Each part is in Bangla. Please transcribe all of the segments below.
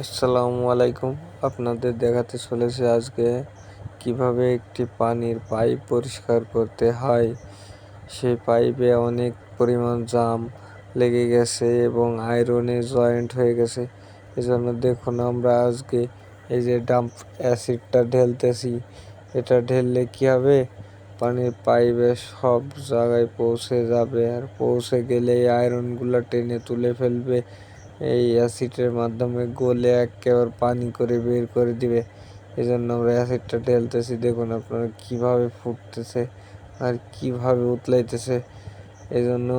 আসসালামু আলাইকুম। আপনাদের দেখাতে চলেছে আজকে কীভাবে একটি পানির পাইপ পরিষ্কার করতে হয়। সেই পাইপে অনেক পরিমাণ জাম লেগে গেছে এবং আয়রনে জয়েন্ট হয়ে গেছে। এজন্য দেখুন, আমরা আজকে এই যে ডাম্প অ্যাসিডটা ঢেলতেছি, এটা ঢেললে কি হবে? পানির পাইপে সব জায়গায় পৌঁছে যাবে আর পৌঁছে গেলে এই আয়রনগুলো টেনে তুলে ফেলবে। এই অ্যাসিডের মাধ্যমে গলে একেবারে পানি করে বের করে দিবে। এই জন্য আমরা অ্যাসিডটা ঢেলতেছি। দেখুন আপনারা কীভাবে ফুটতেছে আর কীভাবে উতলাইতেছে। এই জন্য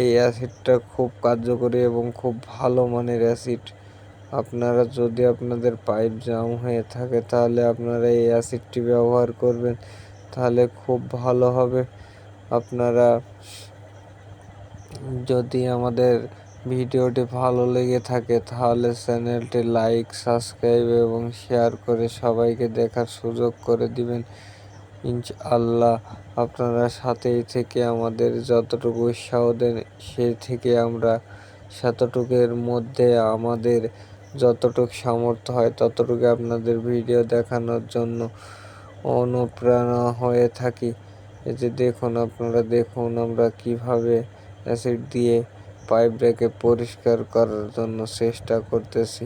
এই অ্যাসিডটা খুব কার্যকরী এবং খুব ভালো মানের অ্যাসিড। আপনারা যদি আপনাদের পাইপ জাম হয়ে থাকে তাহলে আপনারা এই অ্যাসিডটি ব্যবহার করবেন। তাহলে খুব ভালো হবে। আপনারা যদি আমাদের ভিডিওটি ভালো লেগে থাকে তাহলে চ্যানেলটি লাইক, সাবস্ক্রাইব এবং শেয়ার করে সবাইকে দেখার সুযোগ করে দিবেন। ইনশাআল্লাহ আপনারা সাথেই থেকে আমাদের যতটুকু উৎসাহ দেন সে থেকে আমরা সেতটুকুর মধ্যে আমাদের যতটুকু সামর্থ্য হয় ততটুকু আপনাদের ভিডিও দেখানোর জন্য অনুপ্রেরণা হয়ে থাকি। এই যে দেখুন, আপনারা দেখুন আমরা কীভাবে অ্যাসিড দিয়ে পাইপ পরিষ্কার করার জন্য চেষ্টা করতেছি।